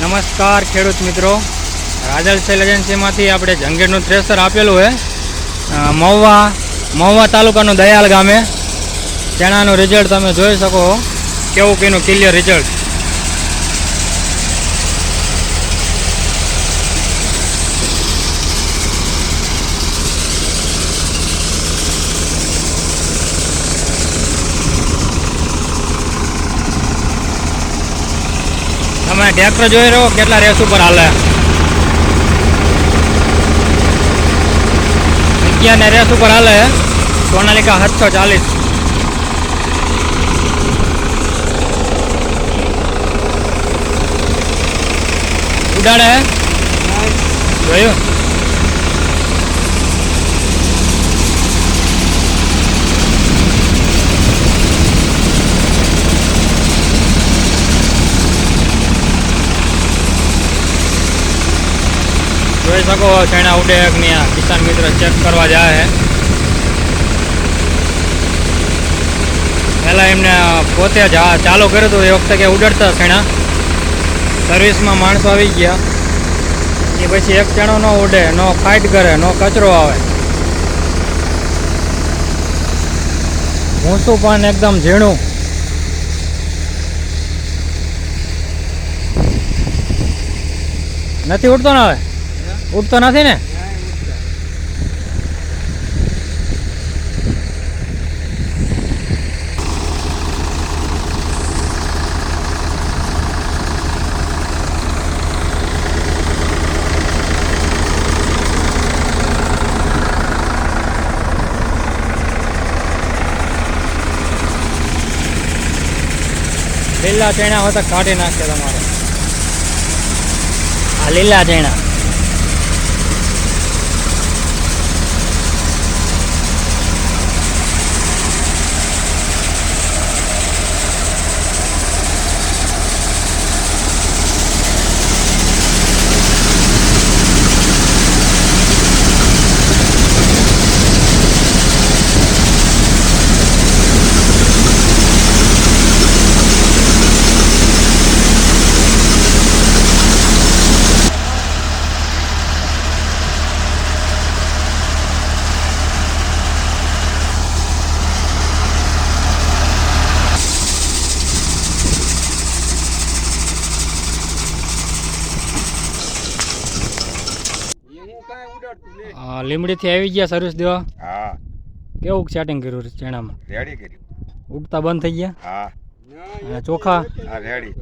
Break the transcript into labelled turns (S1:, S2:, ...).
S1: નમસ્કાર ખેડૂત મિત્રો. રાજલ સેલ એજન્સીમાંથી આપણે જંગીરનું થ્રેસર આપેલું છે. મહુવા મહુવા તાલુકાનું દયાલ ગામે. ચણાનું રિઝલ્ટ તમે જોઈ શકો. કેવું કેનું ક્લિયર રિઝલ્ટ તમે ટ્રેક્ટર જોઈ રહ્યો, કેટલા રેસ ઉપર હાલે. અગિયાર રેસ ઉપર હાલે. સોનાલિકા સાતસો ચાલીસ. ઉડાડે. જોયું? જોઈ શકો ચણા ઉડેકની આ કિસાન મિત્ર ચેક કરવા જાય પહેલાં એમને પોતે ચાલુ કર્યું હતું, એ વખતે કે ઉડડતા ચણા સર્વિસમાં માણસો આવી ગયા. એ પછી એક ચણો ન ઉડે, નો ફાઇટ કરે, નો કચરો આવે. ભૂસું પણ એકદમ ઝીણું. નથી ઉડતો ને હવે? ઉડતો નથી ને? લીલા ચણા તો કાઢી નાખશે તમારે. આ લીલા ચણા. લીમડીથી આવી ગયા સર્વિસ દેવા.
S2: હા.
S1: કેવું સેટિંગ કર્યું છે ચણામાં?
S2: રેડી કર્યું.
S1: ઉગતા બંધ થઈ ગયા?
S2: હા.
S1: અને ચોખા?
S2: હા રેડી.